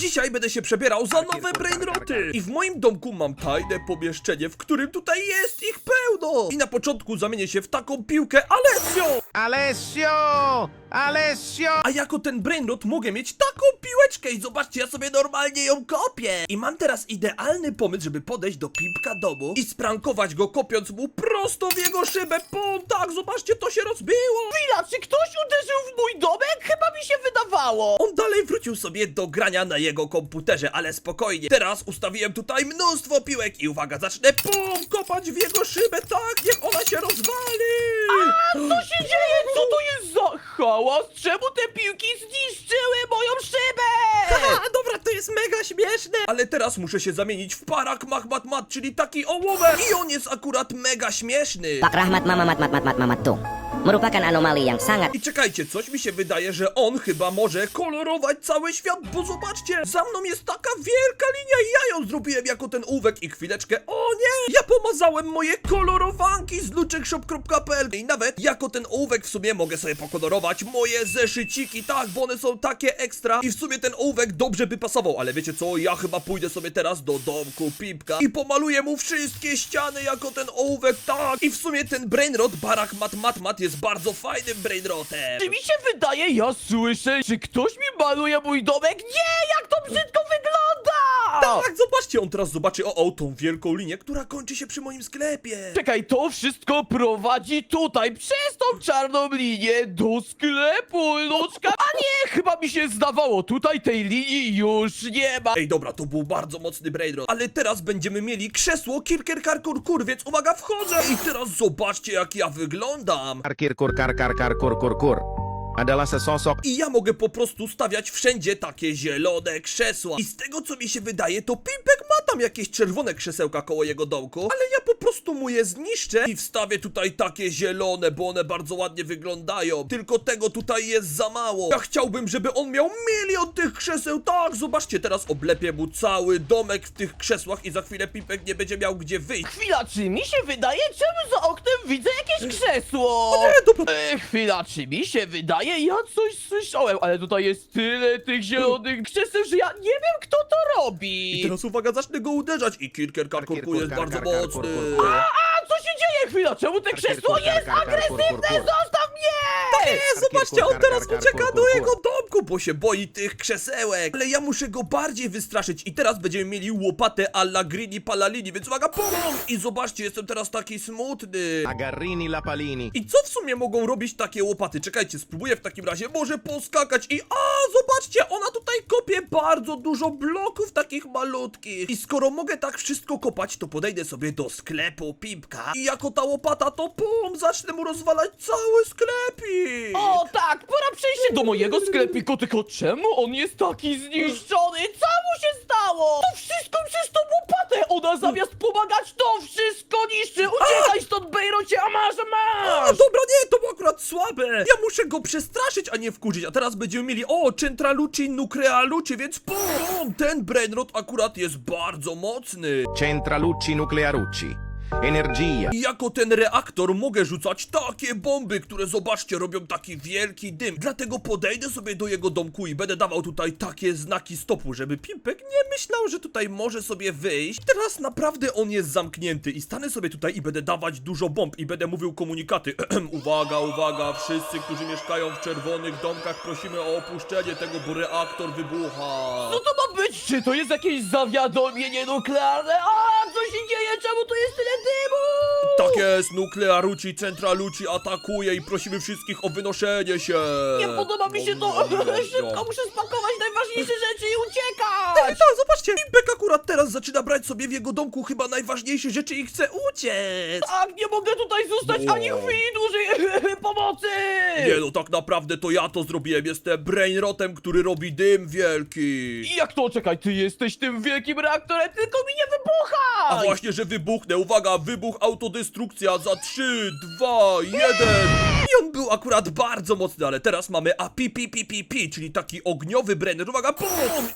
Dzisiaj będę się przebierał za nowe brainroty. I w moim domku mam tajne pomieszczenie, w którym tutaj jest ich pełno. I na początku zamienię się w taką piłkę Alessio. Alessio! Alessio! A jako ten brainrot mogę mieć taką piłeczkę i zobaczcie, ja sobie normalnie ją kopię. I mam teraz idealny pomysł, żeby podejść do Pimpka domu i sprankować go kopiąc mu prosto w jego szybę. Pum, tak, zobaczcie, to się rozbiło. Chwila, czy ktoś uderzył w mój domek? Mi się wydawało. On dalej wrócił sobie do grania na jego komputerze, ale spokojnie. Teraz ustawiłem tutaj mnóstwo piłek i uwaga, zacznę pum, kopać w jego szybę, tak, niech ona się rozwali. Co się dzieje? Co to jest za hałas? Czemu te piłki zniszczyły moją szybę? A, dobra, to jest mega śmieszne! Ale teraz muszę się zamienić w parak Mahmat Mat, czyli taki ołówek! I on jest akurat mega śmieszny! Pak Rahmat Mama Mat Mat Mat Mat Mamat tu merupakan anomali yang sangat I czekajcie, coś mi się wydaje, że on chyba może kolorować cały świat, bo zobaczcie, za mną jest taka wielka linia i ja ją zrobiłem jako ten ołówek i chwileczkę, o nie! Ja pomazałem moje kolorowanki z luczekshop.pl i nawet jako ten ołówek w sumie mogę sobie pokolorować moje zeszyciki, tak, bo one są takie ekstra i w sumie ten ołówek dobrze by pasował, ale wiecie co, ja chyba pójdę sobie teraz do domku Pipka i pomaluję mu wszystkie ściany jako ten ołówek, tak, i w sumie ten brainrot Barak Mat Mat Mat jest bardzo fajnym brainrotem. Czy mi się wydaje, ja słyszę, czy ktoś mi maluje mój domek? Nie, jak to brzydko wygląda! Tak, zobaczcie, on teraz zobaczy, o, o, tą wielką linię, która kończy się przy moim sklepie. Czekaj, to wszystko prowadzi tutaj, przez tą czarną linię do sklepu, luczka. A nie, chyba mi się zdawało, tutaj tej linii już nie ma. Ej, dobra, to był bardzo mocny brainrot, ale teraz będziemy mieli krzesło Kirker Karkur Kur, więc uwaga, wchodzę i teraz zobaczcie, jak ja wyglądam. Kar kar kar kur kur kur adalah sesosok I ja mogę po prostu stawiać wszędzie takie zielone krzesła. I z tego co mi się wydaje, to Pimpek ma tam jakieś czerwone krzesełka koło jego domku, ale ja po prostu mu je zniszczę i wstawię tutaj takie zielone, bo one bardzo ładnie wyglądają. Tylko tego tutaj jest za mało. Ja chciałbym, żeby on miał milion tych krzeseł. Tak, zobaczcie, teraz oblepię mu cały domek w tych krzesłach i za chwilę Pimpek nie będzie miał gdzie wyjść. Chwila, czy mi się wydaje, czemu za oknem widzę jakieś krzesło? nie, dobra. E, chwila, czy mi się wydaje, ja coś słyszałem, ale tutaj jest tyle tych zielonych krzeseł, że ja nie robi. I teraz uwaga, zacznę go uderzać i Kirker Karkurku jest bardzo mocny. Co się dzieje? Chwila, czemu te krzesło jest agresywne? Zostaw mnie! Nie, zobaczcie, on teraz ucieka do jego domku, bo się boi tych krzesełek. Ale ja muszę go bardziej wystraszyć i teraz będziemy mieli łopatę alla Grini Palalini, więc uwaga, pum! I zobaczcie, jestem teraz taki smutny. agarrini la palini I co w sumie mogą robić takie łopaty? Czekajcie, spróbuję w takim razie może poskakać i... A, zobaczcie, ona tutaj kopie bardzo dużo bloków takich malutkich. I skoro mogę tak wszystko kopać, to podejdę sobie do sklepu I jako ta łopata to pum, zacznę mu rozwalać cały sklepik. O tak, pora przejść się do mojego sklepiku, tylko czemu on jest taki zniszczony? Co mu się stało? To wszystko przez tą łopatę! Ona zamiast pomagać, to wszystko niszczy! Uciekaj stąd, Bejrocie, a masz, a A, masz! dobra, nie, to było akurat słabe. Ja muszę go przestraszyć, a nie wkurzyć. A teraz będziemy mieli, o, Centraluci Nuclealuci, więc pum, ten brainrot akurat jest bardzo mocny. centralucci nuclearucci energia I jako ten reaktor mogę rzucać takie bomby, które zobaczcie, robią taki wielki dym. Dlatego podejdę sobie do jego domku i będę dawał tutaj takie znaki stopu, żeby Pimpek nie myślał, że tutaj może sobie wyjść. Teraz naprawdę on jest zamknięty i stanę sobie tutaj i będę dawać dużo bomb i będę mówił komunikaty. uwaga, uwaga, wszyscy, którzy mieszkają w czerwonych domkach, prosimy o opuszczenie tego, bo reaktor wybucha. Co to ma być? Czy to jest jakieś zawiadomienie nuklearne? A, co się dzieje? Czemu tu jest tyle dymu? Tak jest, Nuklearuci, Centraluci atakuje i prosimy wszystkich o wynoszenie się. Nie podoba mi się to! Szybko muszę spakować najważniejsze rzeczy i uciekać! Tak, zobaczcie, Pimpek akurat teraz zaczyna brać sobie w jego domku chyba najważniejsze rzeczy i chce uciec. Tak, nie mogę tutaj zostać ani chwili dłużej! Pomocy! Nie no, tak naprawdę to ja to zrobiłem, jestem brainrotem, który robi dym wielki. I Jak to? Czekaj, ty jesteś tym wielkim reaktorem, tylko mi nie wybucha! A właśnie, że wybuchnę, uwaga, wybuch autodestrukcja za 3, 2, 1. I on był akurat bardzo mocny, ale teraz mamy APPPPP, czyli taki ogniowy brainer. Uwaga, pum!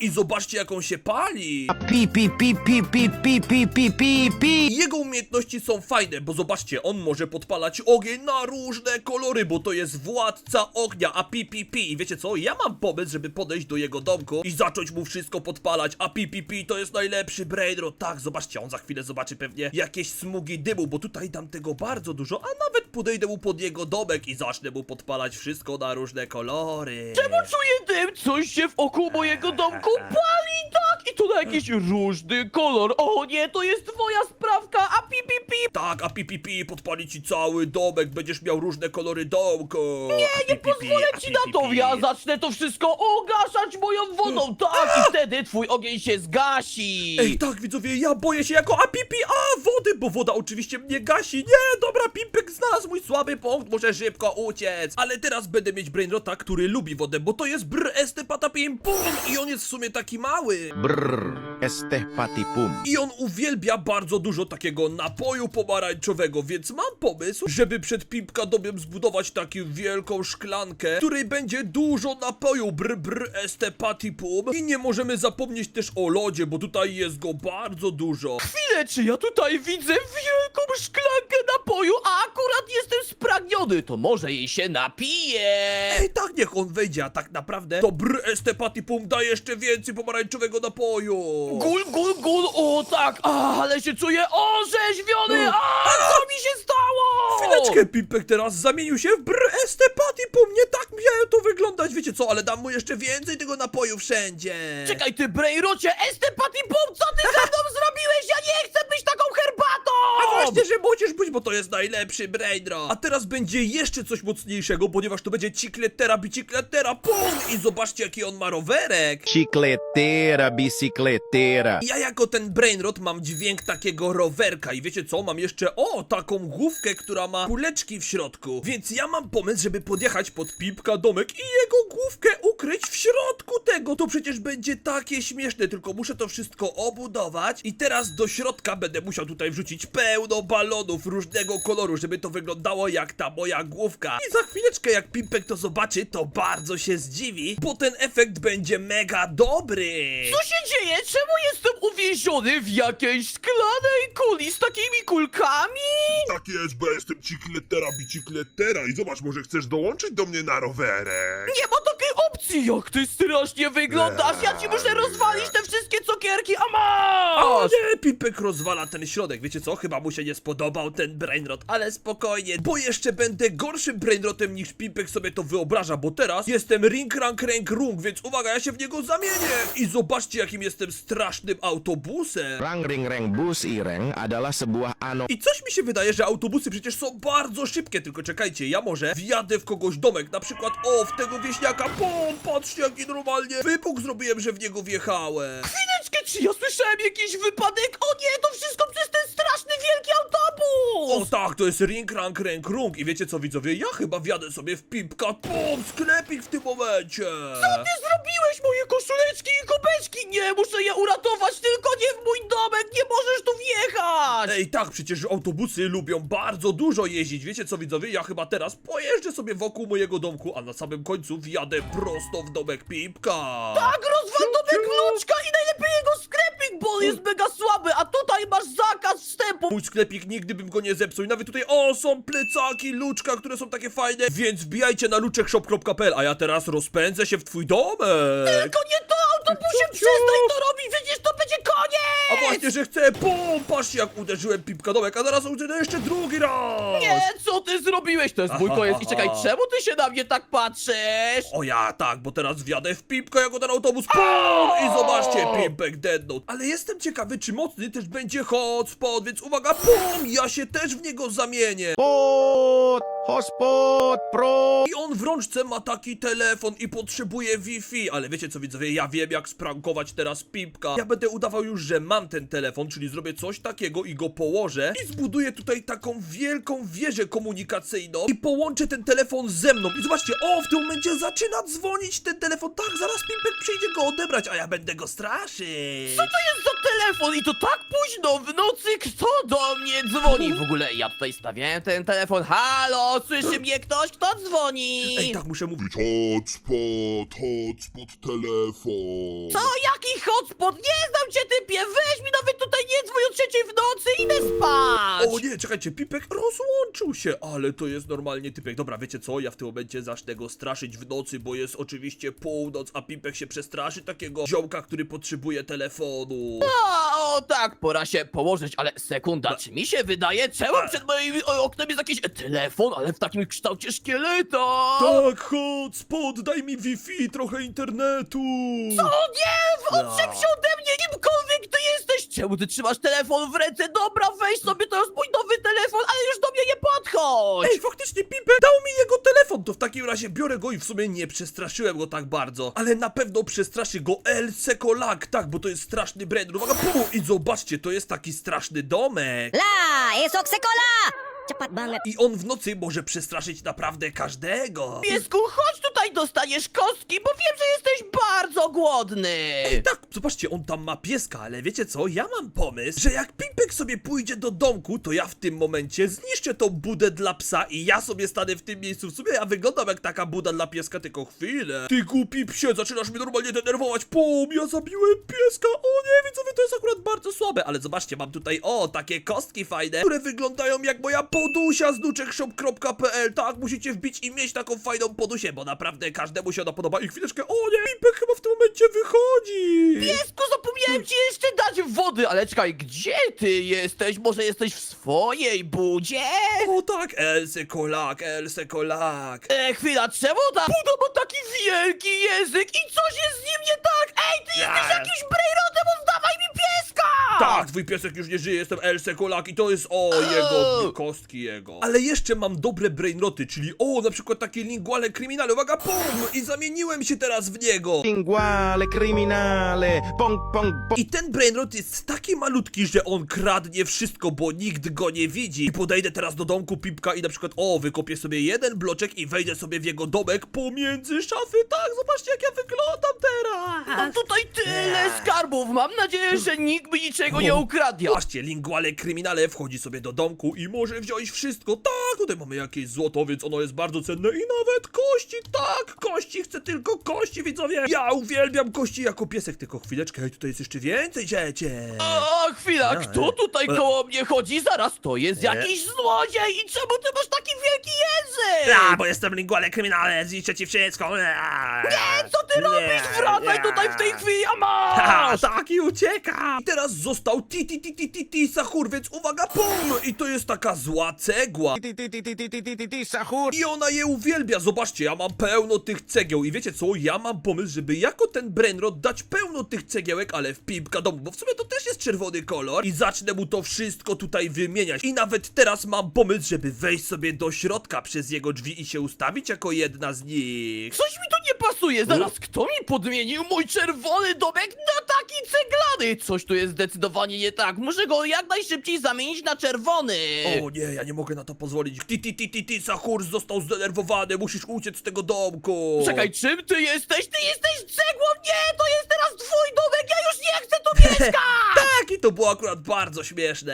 I zobaczcie jak on się pali. Pi, pi, pi, pi, pi, pi, pi, pi, pi, pi. Jego umiejętności są fajne, bo zobaczcie, on może podpalać ogień na różne kolory, bo to jest władca ognia, a PPP. I wiecie co? Ja mam pomysł, żeby podejść do jego domku i zacząć mu wszystko podpalać, a PPP to jest najlepszy brainrot. Tak, zobaczcie, on za chwilę zobaczy pewnie jakieś smugi dymu, bo tutaj dam tego bardzo dużo, a nawet podejdę mu pod jego domek i zacznę mu podpalać wszystko na różne kolory. Czemu czuję dym? Coś się wokół mojego domku pali, tak? I to na jakiś różny kolor. O nie, to jest twoja sprawka, a pi, pi, pi. Tak, a PPP podpali ci cały domek, będziesz miał różne kolory domku. Nie, nie pozwolę ci na to. Ja zacznę to wszystko ogaszać moją wodą, tak? I wtedy twój ogień się zgasi. Ej, tak widzowie, ja boję się jako apipi, a wody, bo woda oczywiście mnie gasi. Nie, dobra, Pimpek znalazł mój słaby punkt, muszę szybko uciec. Ale teraz będę mieć Brainrota, który lubi wodę, bo to jest brr este patapim pum i on jest w sumie taki mały. Brr, este patipum. I on uwielbia bardzo dużo takiego napoju pomarańczowego, więc mam pomysł, żeby przed Pimpka domem zbudować taką wielką szklankę, w której będzie dużo napoju brr brr este patipum. I nie możemy zapomnieć też o lodzie, bo tutaj jest go bardzo dużo. Chwilę, czy ja tutaj widzę wielką szklankę napoju, a akurat jestem spragniony, to może jej się napiję. Ej, tak niech on wejdzie, a tak naprawdę to brr este patipum da jeszcze więcej pomarańczowego napoju. Gul, gul, gul, o tak, a, ale się czuję orzeźwiony, a co mi się stało? Chwileczkę, Pimpek teraz zamienił się w brr este patipum, nie tak miało to wyglądać, wiecie co, ale dam mu jeszcze więcej tego napoju wszędzie. Czekaj ty, Brejrocie, este patipum, co ty ze mną zrobiłeś? Ja nie chcę być taką herbatą! A właśnie, że musisz być, bo to jest najlepszy Brainro. A teraz będzie jeszcze coś mocniejszego, ponieważ to będzie Cicletera Bicicletera Pum! I zobaczcie, jaki on ma rowerek. Chicleteira, bicicleteira. Ja jako ten Brainrot mam dźwięk takiego rowerka i wiecie co, mam jeszcze, o, taką główkę, która ma kuleczki w środku. Więc ja mam pomysł, żeby podjechać pod Pipka domek i jego główkę ukryć w środku tego. To przecież będzie takie śmieszne, tylko muszę to wszystko obudować i teraz do środka będę musiał tutaj wrzucić pełno balonów różnego koloru, żeby to wyglądało jak ta moja główka. I za chwileczkę, jak Pimpek to zobaczy, to bardzo się zdziwi, bo ten efekt będzie mega dobry. Co się dzieje? Czemu jestem uwięziony w jakiejś szklanej kuli z takimi kulkami? Tak jest, bo ja jestem cikletera bicikletera i zobacz, może chcesz dołączyć do mnie na rowerek? Nie ma takiej opcji! Jak ty strasznie wyglądasz! Ja ci muszę rozwalić te wszystkie cukierki, a O masz! nie, Pipek rozwala ten środek. Wiecie co? Chyba mu się nie spodobał ten brainrot, ale spokojnie, bo jeszcze będę gorszym brainrotem niż Pipek sobie to wyobraża, bo teraz jestem ring rank rank rung, więc uwaga, ja się w niego zamienię. I zobaczcie, jakim jestem strasznym autobusem. Rang ring reng bus ireng adalah sebuah ano I coś mi się wydaje, że autobusy przecież są bardzo szybkie, tylko czekajcie, ja może wjadę w kogoś domek, na przykład o, w tego wieśniaka, bum, patrzcie jaki normalnie wybuch zrobiłem, że w niego wjechałem. Chwileczkę, czy ja słyszałem jakiś wypadek? O nie, to wszystko przez ten aquilo que eu tô O tak, to jest ring, rank, rank, rung i wiecie co widzowie, ja chyba wjadę sobie w pipka, pum, sklepik w tym momencie. Co ty zrobiłeś, moje koszuleczki i kubeczki? Nie, muszę je uratować, tylko nie w mój domek, nie możesz tu wjechać! Ej, tak, przecież autobusy lubią bardzo dużo jeździć. Wiecie co, widzowie? Ja chyba teraz pojeżdżę sobie wokół mojego domku, a na samym końcu wjadę prosto w domek Pipka. Tak, rozwal domek Luczka i najlepiej jego sklepik, bo on jest mega słaby, a tutaj masz zakaz wstępu! Mój sklepik nigdy bym go nie zepsuł. I nawet tutaj, o, są plecaki Luczka, które są takie fajne. Więc wbijajcie na luczekshop.pl, a ja teraz rozpędzę się w twój domek. Tylko nie to autobusie, przestań to robić, właśnie, że chcę, bum, patrzcie jak uderzyłem Pipka domek, a zaraz uderzę jeszcze drugi raz. Nie, co ty zrobiłeś? To jest mój Aha, koniec i aha. czekaj, czemu ty się na mnie tak patrzysz? O ja, tak, bo teraz wjadę w Pipka jako ten autobus, pum, i zobaczcie, Pimpek dead note. Ale jestem ciekawy, czy mocny też będzie hotspot, więc uwaga, pum, ja się też w niego zamienię. Pot, hotspot, pro. I on w rączce ma taki telefon i potrzebuje Wi-Fi, ale wiecie co widzowie, ja wiem jak sprankować teraz Pipka. Ja będę udawał już, że mam ten telefon, czyli zrobię coś takiego i go położę i zbuduję tutaj taką wielką wieżę komunikacyjną i połączę ten telefon ze mną. I zobaczcie, o, w tym momencie zaczyna dzwonić ten telefon. Tak, zaraz Pimpek przyjdzie go odebrać, a ja będę go straszyć. Co to jest za telefon i to tak późno w nocy? Kto do dzwoni? W ogóle ja tutaj stawiałem ten telefon. Halo, słyszy mnie ktoś? Kto dzwoni? Ej, tak muszę mówić. Hotspot, hotspot, telefon. Co? Jaki hotspot? Nie znam cię typie! Weź mi nawet tutaj nie dzwoń o trzeciej w nocy, idę spać! O nie, czekajcie, Pipek rozłączył się, ale to jest normalnie typek. Dobra, wiecie co, ja w tym momencie zacznę go straszyć w nocy, bo jest oczywiście północ, a Pipek się przestraszy takiego ziołka, który potrzebuje telefonu. A, o tak, pora się położyć, ale sekunda, czy mi się wydaje, czemu przed moim o, oknem jest jakiś telefon, ale w takim kształcie szkieleta? Tak, hotspot, daj mi Wi-Fi, trochę internetu. O nie! Odczep się ode mnie, kimkolwiek ty jesteś! Czemu ty trzymasz telefon w ręce? Dobra, weź sobie, to jest mój nowy telefon, ale już do mnie nie podchodź! Ej, faktycznie Pipek dał mi jego telefon, to w takim razie biorę go i w sumie nie przestraszyłem go tak bardzo. Ale na pewno przestraszy go El Sekolak, tak, bo to jest straszny brand. Uwaga, pum! I zobaczcie, to jest taki straszny domek. Lah, esok sekolah! Cepat banget. I on w nocy może przestraszyć naprawdę każdego. Piesku, chodź tutaj, dostaniesz kostki, bo wiem, że jesteś bardzo głodny! Ej, tak, zobaczcie, on tam ma pieska, ale wiecie co? Ja mam pomysł, że jak Pipek sobie pójdzie do domku, to ja w tym momencie zniszczę tą budę dla psa i ja sobie stanę w tym miejscu. W sumie ja wyglądam jak taka buda dla pieska, tylko chwilę. Ty głupi psie, zaczynasz mnie normalnie denerwować. Pum, ja zabiłem pieska. O nie, widzowie, to jest akurat bardzo słabe, ale zobaczcie, mam tutaj, o, takie kostki fajne, które wyglądają jak moja podusia z nuczekshop.pl. Tak, musicie wbić i mieć taką fajną podusię, bo naprawdę każdemu się ona podoba. I chwileczkę, o nie, Pipek chyba w tym momencie wychodzi. Zapomniałem ci jeszcze dać wody, ale czekaj, gdzie ty jesteś? Może jesteś w swojej budzie? O tak, Else Kolak, Else Kolak. E, chwila, czemu ta buda ma taki wielki język i coś jest z nim nie tak? Ej, ty jesteś jakimś brejrotem, oddawaj mi pieska! Tak, twój piesek już nie żyje, jestem Else Kolak i to jest o jego kostki jego. Ale jeszcze mam dobre brainroty, czyli o na przykład takie linguale kryminale, uwaga, pum! I zamieniłem się teraz w niego. Linguale, criminale, pong, pong, pong. I ten brainrot jest taki malutki, że on kradnie wszystko, bo nikt go nie widzi. I podejdę teraz do domku Pipka i na przykład, o, wykopię sobie jeden bloczek i wejdę sobie w jego domek pomiędzy szafy. Tak, zobaczcie jak ja wyglądam teraz. Mam tutaj tyle skarbów, mam nadzieję, że nikt mi niczego nie ukradnie. Patrzcie, linguale kryminale wchodzi sobie do domku i może wziąć wszystko. Tak, tutaj mamy jakieś złoto, więc ono jest bardzo cenne i nawet kości. Tak, kości, chcę tylko kości, widzowie. Ja uwielbiam kości jako piesek, tylko chwileczkę, tutaj jest jeszcze więcej rzeczy. O, chwila, kto tutaj koło mnie chodzi? Zaraz, to jest jakiś złodziej i czemu ty masz taki wielki język? A, bo jestem linguale kryminale, zniszczę ci wszystko. Nie, co ty robisz? Wracaj tutaj w tej chwili, a masz! tak i ucieka! I teraz został ti ti ti ti ti ti Sahur, więc uwaga, pum! I to jest taka zła cegła. Ti, ti, ti, ti, ti, ti, ti, ti, ti, Sahur. I ona je uwielbia, zobaczcie, ja mam pełno tych cegieł i wiecie co, ja mam pomysł, żeby jako ten Brainrod dać pełno tych cegiełek, ale w Pipka domu, bo w sumie to też jest czerwony kolor i zacznę mu to wszystko tutaj wymieniać. I nawet teraz mam pomysł, żeby wejść sobie do środka przez jego drzwi i się ustawić jako jedna z nich. Coś mi tu nie pasuje, zaraz kto mi podmienił mój czerwony domek na taki ceglany? Coś tu jest zdecydowanie nie tak, muszę go jak najszybciej zamienić na czerwony. O nie, ja nie mogę na to pozwolić. Ti ti ti ti ti Sahur został zdenerwowany, musisz uciec z tego domku. Czekaj, czym ty jesteś? Ty jesteś cegłą? Nie, to jest teraz twój domek, ja już nie chcę tu mieszkać! Tak, i to było akurat bardzo śmieszne.